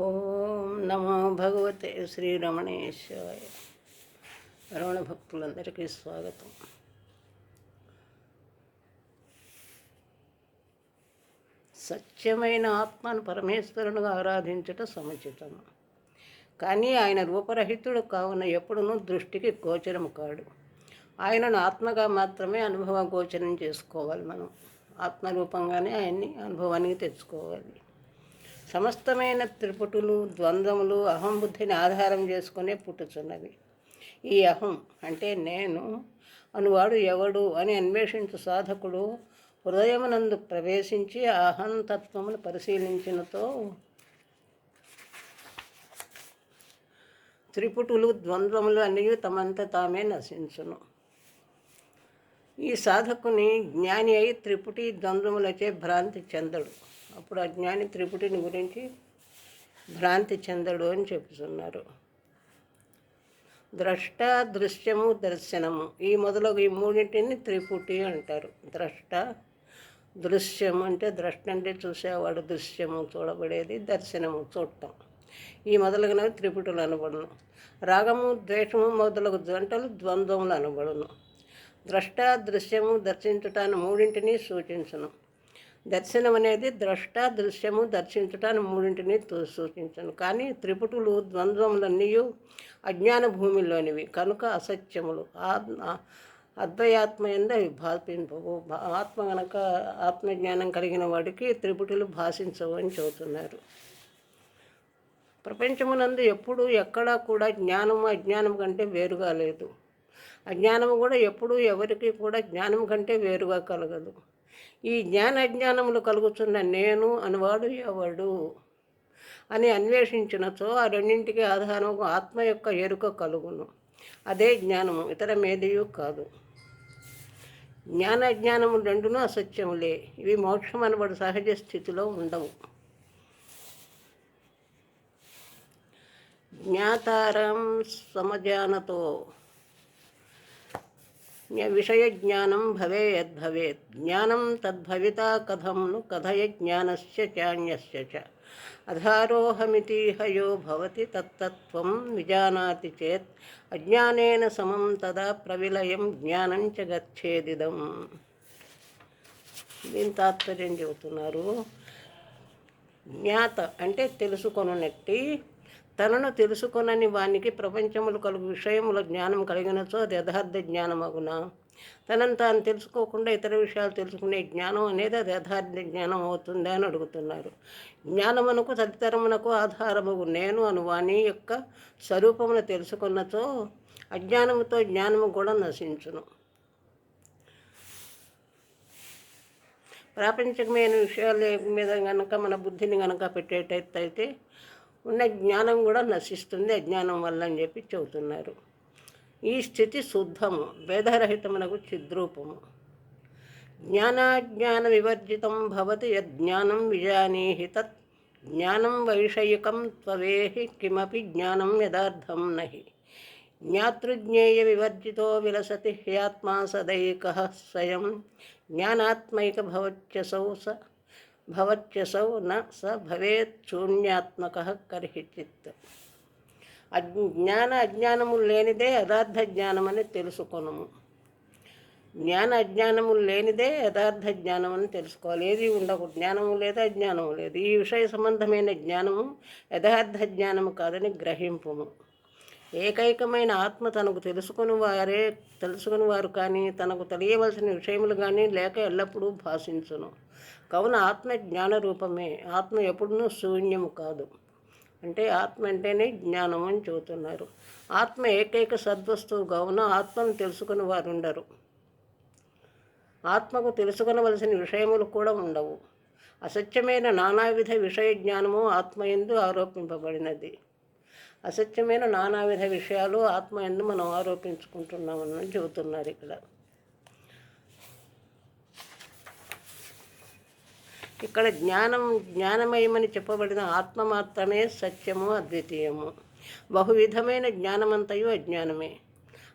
ఓం నమో భగవతే శ్రీరమణేశ్వరాయ రమణ భక్తులందరికీ స్వాగతం. సత్యమైన ఆత్మను పరమేశ్వరునిగా ఆరాధించట సముచితం. కానీ ఆయన రూపరహితుడు కావున ఎప్పుడునూ దృష్టికి గోచరం కాడు. ఆయనను ఆత్మగా మాత్రమే అనుభవ గోచరం చేసుకోవాలి మనం. ఆత్మరూపంగానే ఆయన్ని అనుభవానికి తెచ్చుకోవాలి. సమస్తమైన త్రిపుటులు ద్వంద్వములు అహం బుద్ధిని ఆధారం చేసుకునే పుట్టుచున్నవి. ఈ అహం అంటే నేను అనువాడు ఎవడు అని అన్వేషించు సాధకుడు హృదయమునందు ప్రవేశించి ఆ పరిశీలించినతో త్రిపుటులు ద్వంద్వములు అన్నీ తమంత తామే నశించును. ఈ సాధకుని జ్ఞాని అయి త్రిపుటి ద్వంద్వములచే భ్రాంతి చెందడు. అప్పుడు అజ్ఞాని త్రిపుటిని గురించి భ్రాంతి చెందడు అని చెప్తున్నారు ద్రష్ట దృశ్యము దర్శనము. ఈ మొదలగు ఈ మూడింటిని త్రిపుటి అంటారు. ద్రష్ట దృశ్యము అంటే ద్రష్ట అంటే చూసేవాడు దృశ్యము చూడబడేది దర్శనము చూడటం. ఈ మొదలగునవి త్రిపుటులు అనబడును. రాగము ద్వేషము మొదలగు జంటలు ద్వంద్వములు అనబడును. ద్రష్ట దృశ్యము దర్శించటాన్ని మూడింటిని సూచించను. దర్శనం అనేది ద్రష్ట దృశ్యము దర్శించటాన్ని మూడింటిని సూచించను. కానీ త్రిపుటులు ద్వంద్వములన్నీ అజ్ఞాన భూమిలోనివి కనుక అసత్యములు. ఆత్మ అద్వయాత్మ ఎందు అవి భాషింపవు ఆత్మ గనక ఆత్మజ్ఞానం కలిగిన వాడికి త్రిపుటులు భాషించవు అని చెబుతున్నారు. ప్రపంచమునందు ఎప్పుడు ఎక్కడా కూడా జ్ఞానము అజ్ఞానం కంటే వేరుగా లేదు. అజ్ఞానము కూడా ఎప్పుడూ ఎవరికి కూడా జ్ఞానం కంటే వేరుగా కలగదు. ఈ జ్ఞానజ్ఞానములు కలుగుతున్న నేను అనువాడు ఎవడు? అని అన్వేషించినచో ఆ రెండింటికి ఆధారము ఆత్మ యొక్క ఎరుక కలుగును. అదే జ్ఞానము ఇతర మేధయు కాదు. జ్ఞాన అజ్ఞానము రెండును అసత్యములే ఇవి మోక్షం అనబడు సహజ స్థితిలో ఉండవు. జ్ఞాతారం సమజానతో విషయ జ్ఞానం భవేయద్భవేత్ జ్ఞానం తద్భవితా కథంను కథయ జ్ఞానస్య చాన్యస్య చ. అధారోహమితిహయో భవతి తత్తత్వం విజానాతి చేత్. అజ్ఞానేన సమం తదా ప్రవిలయం జ్ఞానం చ గచ్చేదిదం దీని తాత్పర్యం చెబుతున్నారు? జ్ఞాత అంటే తెలుసుకొనునట్టి తనను తెలుసుకొనని వానికి ప్రపంచములు కలుగు విషయముల జ్ఞానం కలిగినచో అది యథార్థ జ్ఞానమగునా? తనను తాను తెలుసుకోకుండా ఇతర విషయాలు తెలుసుకునే జ్ఞానం అనేది అది యథార్థ జ్ఞానం అవుతుందా అని అడుగుతున్నారు. జ్ఞానమునకు తదితరమునకు ఆధారముగు నేను అను వాని యొక్క స్వరూపమును తెలుసుకున్నచో అజ్ఞానముతో జ్ఞానము కూడా నశించును. ప్రాపంచకమైన విషయాల మీద కనుక మన బుద్ధిని కనుక పెట్టేటట్టయితే ఉన్న జ్ఞానం కూడా నశిస్తుంది అజ్ఞానం వల్ల అని చెప్పి చెబుతున్నారు. ఈ స్థితి శుద్ధము భేదరహితమునకు చిద్రూపము. జ్ఞానాజ్ఞాన వివర్జితం భవతి యజ్ఞానం విజానీహి తత్ జ్ఞానం వైషయికం త్వవేహి కిమపి జ్ఞానం యదార్థం నహి. జ్ఞాతృజ్ఞేయ వివర్జితో విలసతి హ్యాత్మా సదైక స్వయం జ్ఞానాత్మైక భవత్యసౌ స భవత్యసౌ న స భవేత్ శూన్యాత్మక కర్హిచిత్. అజ్ఞాన అజ్ఞానము లేనిదే యథార్థ జ్ఞానమని తెలుసుకొనము. జ్ఞాన అజ్ఞానము లేనిదే యథార్థ జ్ఞానం అని తెలుసుకోవాలి. ఏది ఉండకు జ్ఞానము లేదు అజ్ఞానము లేదు. ఈ విషయ సంబంధమైన జ్ఞానము యథార్థ జ్ఞానము కాదని గ్రహింపము. ఏకైకమైన ఆత్మ తనకు తెలుసుకుని వారే తెలుసుకుని వారు కానీ తనకు తెలియవలసిన విషయములు కానీ లేక ఎల్లప్పుడూ భాషించును. కావున ఆత్మ జ్ఞాన రూపమే. ఆత్మ ఎప్పుడూ శూన్యము కాదు. అంటే ఆత్మ అంటేనే జ్ఞానం అని చెబుతున్నారు. ఆత్మ ఏకైక సద్వస్తువు కావున ఆత్మను తెలుసుకుని వారు ఉండరు. ఆత్మకు తెలుసుకొనవలసిన విషయములు కూడా ఉండవు. అసత్యమైన నానావిధ విషయ జ్ఞానము ఆత్మ ఎందు ఆరోపింపబడినది. అసత్యమైన నానావిధ విషయాలు ఆత్మ ఎందు మనం ఆరోపించుకుంటున్నామని చెబుతున్నారు ఇక్కడ. ఇక్కడ జ్ఞానం జ్ఞానమయమని చెప్పబడిన ఆత్మ మాత్రమే సత్యము అద్వితీయము. బహువిధమైన జ్ఞానమంతయు అజ్ఞానమే.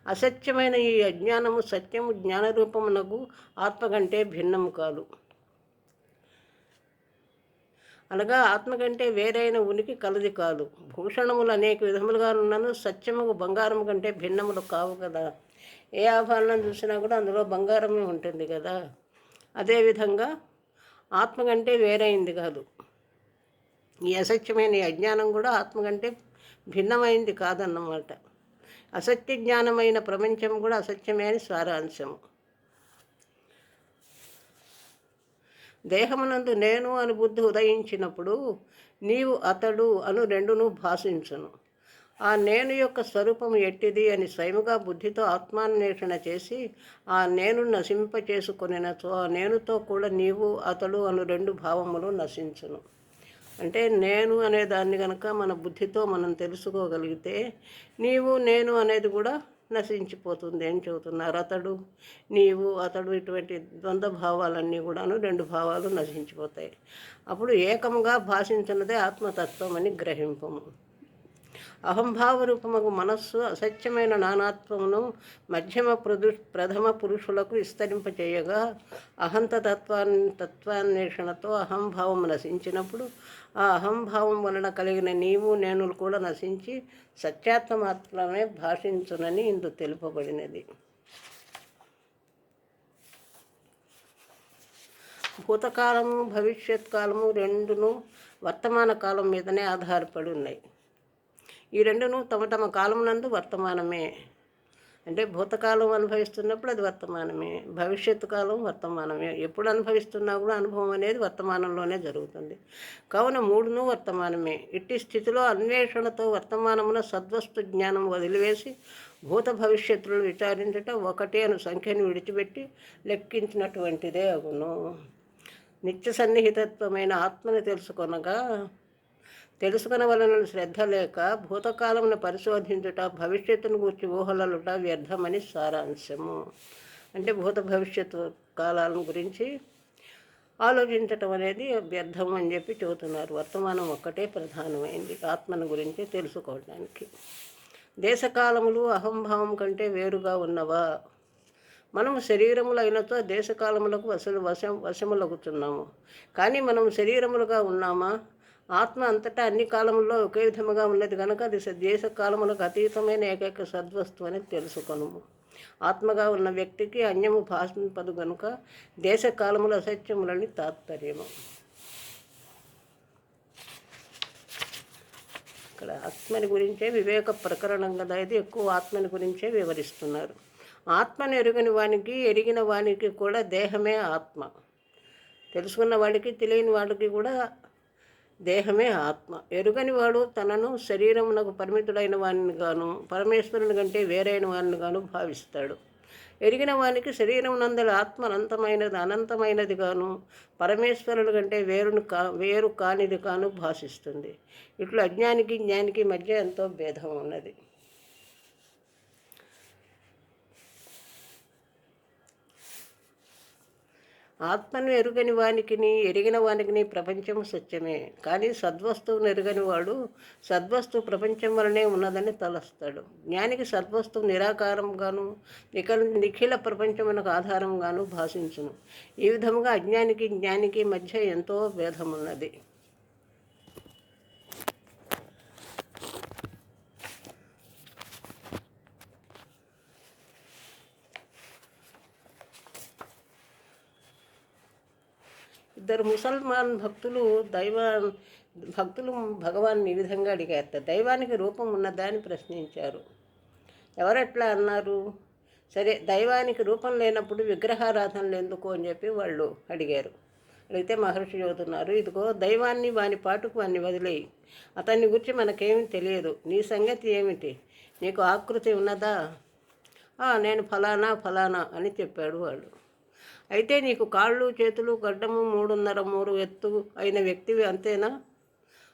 అసత్యమైన ఈ అజ్ఞానము సత్యము జ్ఞానరూపమునకు ఆత్మ కంటే భిన్నము కాదు. అనగా ఆత్మ కంటే వేరైన ఉనికి కలది కాదు. భూషణములు అనేక విధములుగా ఉన్నను సత్యముకు బంగారం కంటే భిన్నములు కావు కదా. ఏ ఆభరణం చూసినా కూడా అందులో బంగారమే ఉంటుంది కదా. అదేవిధంగా ఆత్మ కంటే వేరైంది కాదు. ఈ అసత్యమైన ఈ అజ్ఞానం కూడా ఆత్మ కంటే భిన్నమైంది కాదన్నమాట. అసత్య జ్ఞానమైన ప్రపంచం కూడా అసత్యమైన అని సారాంశము దేహమునందు నేను అని బుద్ధి ఉదయించినప్పుడు నీవు అతడు అను రెండును భాషించను. ఆ నేను యొక్క స్వరూపం ఎట్టిది అని స్వయముగా బుద్ధితో ఆత్మాన్వేషణ చేసి ఆ నేను నశింపచేసుకొనినచో ఆ నేనుతో కూడా నీవు అతడు అను రెండు భావములు నశించును. అంటే నేను అనే దాన్ని కనుక మన బుద్ధితో మనం తెలుసుకోగలిగితే నీవు నేను అనేది కూడా నశించిపోతుంది. ఏం చెబుతున్నారు? అతడు నీవు అతడు ఇటువంటి ద్వంద్వ భావాలన్నీ కూడాను రెండు భావాలు నశించిపోతాయి. అప్పుడు ఏకముగా భాషించినదే ఆత్మతత్వం అని గ్రహింపము. అహంభావ రూపముకు మనస్సు అసత్యమైన నానాత్వమును మధ్యమ ప్రదు ప్రథమ పురుషులకు విస్తరింపచేయగా అహంత తత్వాన్ని తత్వాన్వేషణతో అహంభావం నశించినప్పుడు ఆ అహంభావం వలన కలిగిన నీవు నేను కూడా నశించి సత్యాత్మ మాత్రమే భాషించునని ఇందు తెలుపబడినది. భూతకాలము భవిష్యత్ కాలము రెండును వర్తమాన కాలం మీదనే ఆధారపడి ఉన్నాయి. ఈ రెండును తమ తమ కాలమునందు వర్తమానమే. అంటే భూతకాలం అనుభవిస్తున్నప్పుడు అది వర్తమానమే. భవిష్యత్తు కాలం వర్తమానమే. ఎప్పుడు అనుభవిస్తున్నా కూడా అనుభవం అనేది వర్తమానంలోనే జరుగుతుంది. కావున మూడును వర్తమానమే. ఇట్టి స్థితిలో అన్వేషణతో వర్తమానమున సద్వస్తు జ్ఞానం వదిలివేసి భూత భవిష్యత్తులను విచారించట ఒకటే అను సంఖ్యను విడిచిపెట్టి లెక్కించినటువంటిదే అగును. నిత్య సన్నిహితత్వమైన ఆత్మని తెలుసుకొనగా తెలుసుకునవలన శ్రద్ధ లేక భూతకాలమును పరిశోధించుట భవిష్యత్తును గూర్చి ఊహలలుట వ్యర్థమని సారాంశము. అంటే భూత భవిష్యత్తు కాలాలను గురించి ఆలోచించటం అనేది వ్యర్థం అని చెప్పి చెబుతున్నారు. వర్తమానం ఒక్కటే ప్రధానమైంది ఆత్మను గురించి తెలుసుకోవడానికి. దేశకాలములు అహంభావం కంటే వేరుగా ఉన్నవా? మనము శరీరములైనతో దేశకాలములకు వసలు వశం వశములగుతున్నాము కానీ మనం శరీరములుగా ఉన్నామా? ఆత్మ అంతటా అన్ని కాలముల్లో ఒకే విధముగా ఉన్నది కనుక అది దేశ కాలములకు అతీతమైన ఏకైక సద్వస్తు అని తెలుసుకొనుము ఆత్మగా ఉన్న వ్యక్తికి అన్యము భాషింపదు గనుక దేశ కాలముల అసత్యములని తాత్పర్యము. ఇక్కడ ఆత్మని గురించే వివేక ప్రకరణం కదా ఇది. ఎక్కువ ఆత్మని గురించే వివరిస్తున్నారు. ఆత్మను ఎరుగని వానికి ఎరిగిన వానికి కూడా దేహమే ఆత్మ. తెలుసుకున్న వాడికి తెలియని వాడికి కూడా దేహమే ఆత్మ. ఎరుగని వాడు తనను శరీరమునకు పరిమితుడైన వాడిని గాను పరమేశ్వరుని కంటే వేరైన వాడిని గాను భావిస్తాడు. ఎరిగిన వానికి శరీరం నందల ఆత్మ అనంతమైనది అనంతమైనది గాను పరమేశ్వరుడు కంటే వేరును కా వేరు కానిది కాను భాషిస్తుంది. ఇట్లా అజ్ఞానికి జ్ఞానికి మధ్య ఎంతో భేదం ఉన్నది. ఆత్మను ఎరుగని వానికిని ఎరిగిన వానికిని ప్రపంచం సత్యమే. కానీ సద్వస్తువును ఎరుగని వాడు సద్వస్తువు ప్రపంచం వలనే ఉన్నదని తలస్తాడు. జ్ఞానికి సద్వస్తువు నిరాకారంగాను నిఖ నిఖిల ప్రపంచమునకు ఆధారంగాను భాషించును. ఈ విధముగా అజ్ఞానికి జ్ఞానికి మధ్య ఎంతో భేదమున్నది. ఇద్దరు ముసల్మాన్ భక్తులు దైవ భక్తులు భగవాన్ని ఈ విధంగా అడిగారు దైవానికి రూపం ఉన్నదా? అని ప్రశ్నించారు. ఎవరెట్లా? అన్నారు. సరే దైవానికి రూపం లేనప్పుడు విగ్రహారాధనలు ఎందుకు? అని చెప్పి వాళ్ళు అడిగారు. అడిగితే మహర్షి చదువుతున్నారు ఇదిగో దైవాన్ని వాని పాటుకు వాన్ని వదిలేయి. అతన్ని గురించి మనకేమీ తెలియదు. నీ సంగతి ఏమిటి? నీకు ఆకృతి ఉన్నదా? నేను ఫలానా ఫలానా అని చెప్పాడు వాళ్ళు. అయితే నీకు కాళ్ళు చేతులు గడ్డము మూడున్నర మూడు ఎత్తు అయిన వ్యక్తివి అంతేనా?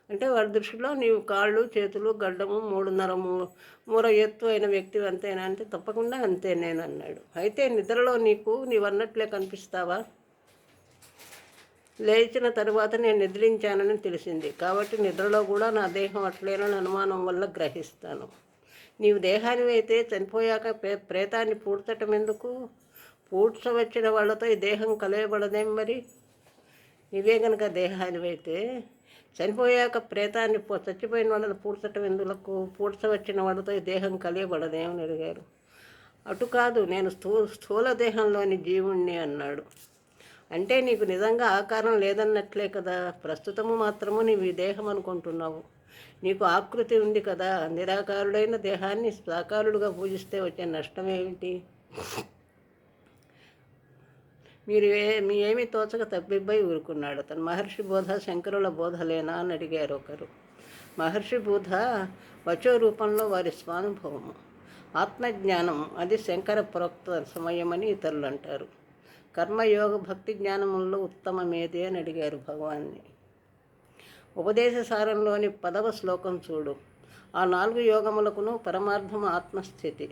అంటే వారి దృష్టిలో నీవు కాళ్ళు చేతులు గడ్డము మూడున్నర మూ మూర ఎత్తు అయిన వ్యక్తివి అంతేనా అంటే తప్పకుండా అంతే నేను అన్నాడు అయితే నిద్రలో నీకు నీవన్నట్లే కనిపిస్తావా? లేచిన తరువాత నేను నిద్రించానని తెలిసింది. కాబట్టి నిద్రలో కూడా నా దేహం అట్లేనని అనుమానం వల్ల గ్రహిస్తాను. నీవు దేహానివి అయితే చనిపోయాక ప్రే ప్రేతాన్ని పూడ్చటం ఎందుకు పూడ్చ వచ్చిన వాళ్ళతో ఈ దేహం కలయబడదేం మరి? ఇవే కనుక దేహానివైతే చనిపోయాక ప్రేతాన్ని పో చచ్చిపోయిన వాళ్ళని పూడ్చటం ఎందులకు? పూడ్చవచ్చిన వాళ్ళతో ఈ దేహం కలియబడదేమని అడిగారు. అటు కాదు నేను స్థూ స్థూల దేహంలోని జీవుణ్ణి అన్నాడు. అంటే నీకు నిజంగా ఆకారం లేదన్నట్లే కదా? ప్రస్తుతము మాత్రము నీవు ఈ దేహం అనుకుంటున్నావు. నీకు ఆకృతి ఉంది కదా? నిరాకారుడైన దేహాన్ని సాకారుడుగా పూజిస్తే వచ్చే నష్టం ఏమిటి? మీరు ఏ మీ ఏమి తోచక తప్పిబ్బై ఊరుకున్నాడు. అతను మహర్షి బోధ శంకరుల బోధలేనా అని అడిగారు ఒకరు. మహర్షి బోధ వచో రూపంలో వారి స్వానుభవము. ఆత్మజ్ఞానం అది శంకర ప్రోక్త సమయమని ఇతరులు అంటారు. కర్మయోగ భక్తి జ్ఞానముల్లో ఉత్తమమేది అని అడిగారు భగవాన్ని. ఉపదేశ సారంలోని పదవ శ్లోకం చూడు. ఆ నాలుగు యోగములకును పరమార్థము ఆత్మస్థితి.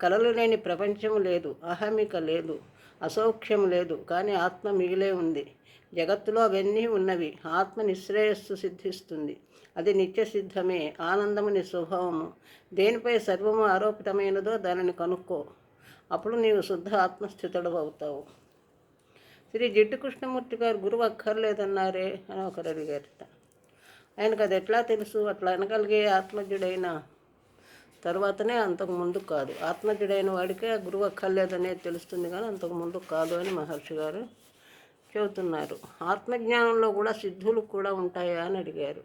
కలలు లేని ప్రపంచం లేదు అహమిక లేదు. అసౌఖ్యం లేదు కానీ ఆత్మ మిగిలే ఉంది. జగత్తులో అవన్నీ ఉన్నవి. ఆత్మ నిశ్రేయస్సు సిద్ధిస్తుంది. అది నిత్య సిద్ధమే. ఆనందము నీ స్వభావము. దేనిపై సర్వము ఆరోపితమైనదో దానిని కనుక్కో. అప్పుడు నీవు శుద్ధ ఆత్మస్థితుడు అవుతావు. శ్రీ జిడ్డు కృష్ణమూర్తి గారు గురువు అక్కర్లేదన్నారే అని ఒకరు అడిగారు ఆయనకు అది ఎట్లా తెలుసు? అట్లా అనగలిగే ఆత్మజ్ఞుడైన తర్వాతనే అంతకు ముందు కాదు. ఆత్మజుడైన వాడికే ఆ గురువు అక్కర్లేదనేది తెలుస్తుంది కానీ అంతకు ముందు కాదు అని మహర్షి గారు చెబుతున్నారు. ఆత్మజ్ఞానంలో కూడా సిద్ధులు కూడా ఉంటాయా అని అడిగారు.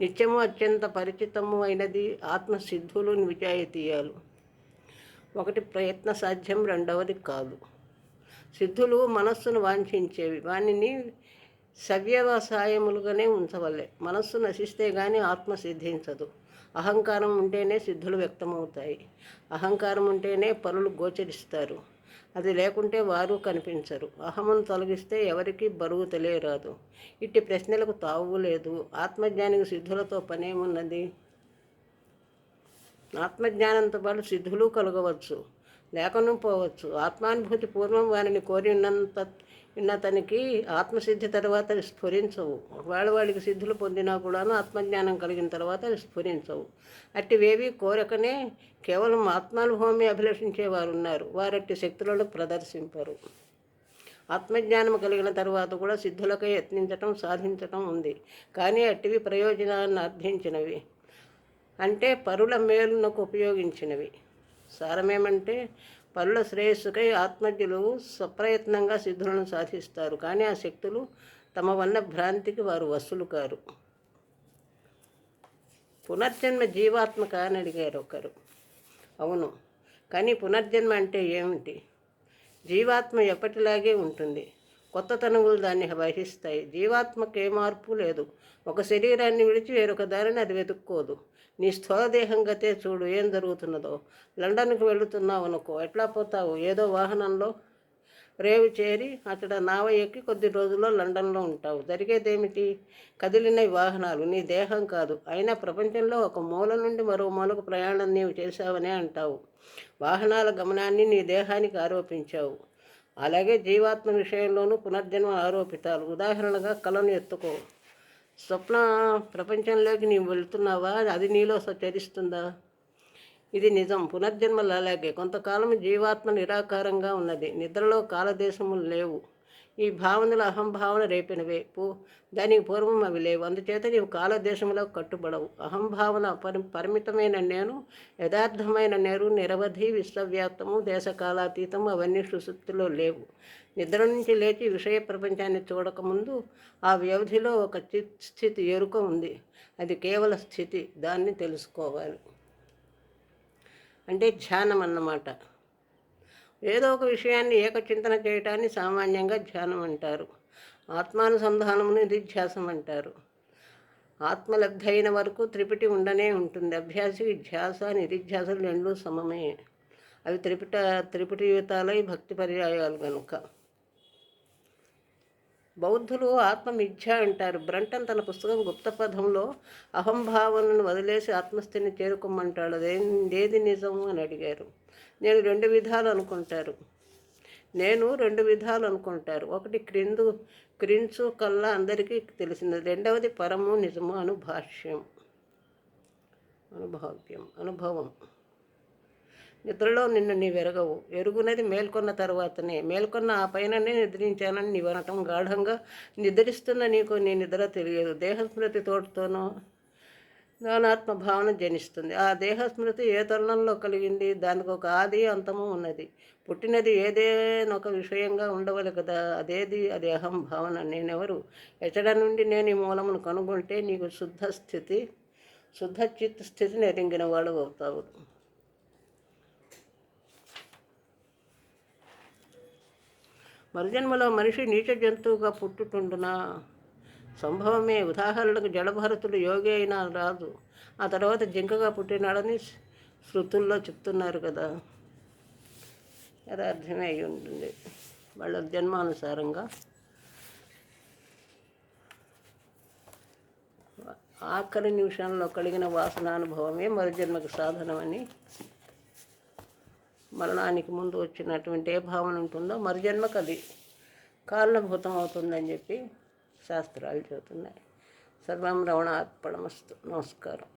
నిత్యము అత్యంత పరిచితము అయినది ఆత్మ సిద్ధులు విజాయితీయాలు ఒకటి ప్రయత్న సాధ్యం రెండవది కాదు. సిద్ధులు మనస్సును వాంఛించేవి. వానిని సవ్యవసాయములుగానే ఉంచవల్లే మనస్సు నశిస్తే కానీ ఆత్మ సిద్ధించదు. అహంకారం ఉంటేనే సిద్ధులు వ్యక్తమవుతాయి. అహంకారం ఉంటేనే పనులు గోచరిస్తారు. అది లేకుంటే వారు కనిపించరు. అహమును తొలగిస్తే ఎవరికి బరువు తెలియరాదు. ఇట్టి ప్రశ్నలకు తావు లేదు. ఆత్మజ్ఞానికి సిద్ధులతో పనేమున్నది? ఆత్మజ్ఞానంతో పాటు సిద్ధులు కలగవచ్చు లేకను పోవచ్చు. ఆత్మానుభూతి పూర్వం వారిని కోరినంత అతనికి ఆత్మసిద్ధి తర్వాత స్ఫురించవు. వాళ్ళ వాడికి సిద్ధులు పొందినా కూడాను ఆత్మజ్ఞానం కలిగిన తర్వాత స్ఫురించవు. అట్టివేవి కోరకనే కేవలం ఆత్మానుభవమే అభిలషించే వారు ఉన్నారు వారట్టి శక్తులను ప్రదర్శింపరు. ఆత్మజ్ఞానం కలిగిన తర్వాత కూడా సిద్ధులకై యత్నించటం సాధించటం ఉంది. కానీ అట్టివి ప్రయోజనాన్ని అర్థించినవి. అంటే పరుల మేలునకు ఉపయోగించినవి. సారమేమంటే పరుల శ్రేయస్సుకై ఆత్మజ్ఞులు సప్రయత్నంగా సిద్ధులను సాధిస్తారు. కానీ ఆ శక్తులు తమ వల్ల భ్రాంతికి వారు వసూలు కారు పునర్జన్మ జీవాత్మక అని అడిగారు ఒకరు. అవును కానీ పునర్జన్మ అంటే ఏమిటి? జీవాత్మ ఎప్పటిలాగే ఉంటుంది. కొత్త తనువులు దాన్ని వహిస్తాయి జీవాత్మకు ఏ మార్పు లేదు. ఒక శరీరాన్ని విడిచి వేరొక దారిని అది వెతుక్కోదు. నీ స్థూలదేహం గతే చూడు ఏం జరుగుతున్నదో. లండన్కి వెళుతున్నావు అనుకో. ఎట్లా పోతావు? ఏదో వాహనంలో రేవు చేరి అక్కడ నావ ఎక్కి కొద్ది రోజుల్లో లండన్లో ఉంటావు. జరిగేదేమిటి? కదిలిన వాహనాలు. నీ దేహం కాదు. అయినా ప్రపంచంలో ఒక మూల నుండి మరో మూలకు ప్రయాణం నీవు చేశావనే అంటావు. వాహనాల గమనాన్ని నీ దేహానికి ఆరోపించావు. అలాగే జీవాత్మ విషయంలోనూ పునర్జన్మ ఆరోపితాలు. ఉదాహరణగా కళను ఎత్తుకో. స్వప్న ప్రపంచంలోకి నీవు వెళ్తున్నావా? అది నీలో చరిస్తుందా? ఇది నిజం. పునర్జన్మలు అలాగే. కొంతకాలం జీవాత్మ నిరాకారంగా ఉన్నది. నిద్రలో కాలదేశములు లేవు. ఈ భావనలు అహంభావన రేపినవే. పూ దానికి పూర్వం అవి లేవు. అందుచేత నీవు కాలదేశంలో కట్టుబడవు. అహంభావన పరి పరిమితమైన నేను యథార్థమైన నేరు నిరవధి విశ్వవ్యాప్తము దేశకాలాతీతము అవన్నీ సుశుద్ధిలో లేవు. నిద్ర నుంచి లేచి విషయ ప్రపంచాన్ని చూడకముందు ఆ వ్యవధిలో ఒక చిత్ స్థితి ఎరుక ఉంది. అది కేవల స్థితి. దాన్ని తెలుసుకోవాలి. అంటే ధ్యానం అన్నమాట ఏదో ఒక విషయాన్ని ఏకచింతన చేయటాన్ని సామాన్యంగా ధ్యానం అంటారు. ఆత్మానుసంధానమును నిధిధ్యాసం అంటారు. ఆత్మలబ్ధి అయిన వరకు త్రిపిటి ఉండనే ఉంటుంది. అభ్యాసికి ధ్యాస నిధిధ్యాసలు రెండూ సమమే. అవి త్రిపిట త్రిపిటి యుతాలై భక్తి పర్యాయాలు కనుక బౌద్ధులు ఆత్మమిథ్య అంటారు. బ్రంటన్ తన పుస్తకం గుప్తపదంలో అహంభావనను వదిలేసి ఆత్మస్థితిని చేరుకోమంటాడు. అదేది నిజము అని అడిగారు. నేను రెండు విధాలు అనుకుంటారు. నేను రెండు విధాలు అనుకుంటారు. ఒకటి క్రిందు క్రించు కల్లా అందరికీ తెలిసింది. రెండవది పరము నిజము అనుభాష్యం. అనుభావ్యం అనుభవం. నిద్రలో నిన్ను నీ వెరగవు. ఎరుగునది మేల్కొన్న తర్వాతనే. మేల్కొన్న ఆ పైననే నిద్రించానని నీవు అనటం గాఢంగా నిద్రిస్తున్న నీకు నీ నిద్ర తెలియదు. దేహస్మృతి తోటతోనో జ్ఞానాత్మ భావన జనిస్తుంది. ఆ దేహస్మృతి ఏ తరుణంలో కలిగింది? దానికి ఒక ఆది అంతము ఉన్నది. పుట్టినది ఏదేనొక విషయంగా ఉండవలే కదా. అదేది? అది అహం భావన. నేనెవరు? ఎచ్చడ నుండి నేను ఈ మూలమును కనుగొంటే నీకు శుద్ధ స్థితి శుద్ధ చిత్ స్థితిని ఎరింగిన వాడు అవుతావు. మరుజన్మలో మనిషి నీచ జంతువుగా పుట్టుతుండునా? సంభవమే. ఉదాహరణకు జలభరతుడు యోగి అయినా రాదు. ఆ తర్వాత జింకగా పుట్టినాడని శృతుల్లో చెప్తున్నారు కదా. యథార్థమే అయి ఉంటుంది. వాళ్ళ జన్మానుసారంగా. ఆఖరి నిమిషంలో కలిగిన వాసనానుభవమే మరుజన్మకు సాధనమని మరణానికి ముందు వచ్చినటువంటి ఏ భావన ఉంటుందో మరుజన్మకు అది కారణభూతం అవుతుందని చెప్పి శాస్త్రాలు చెబుతున్నాయి. సర్వం రమణార్పణమస్తు. నమస్కారం.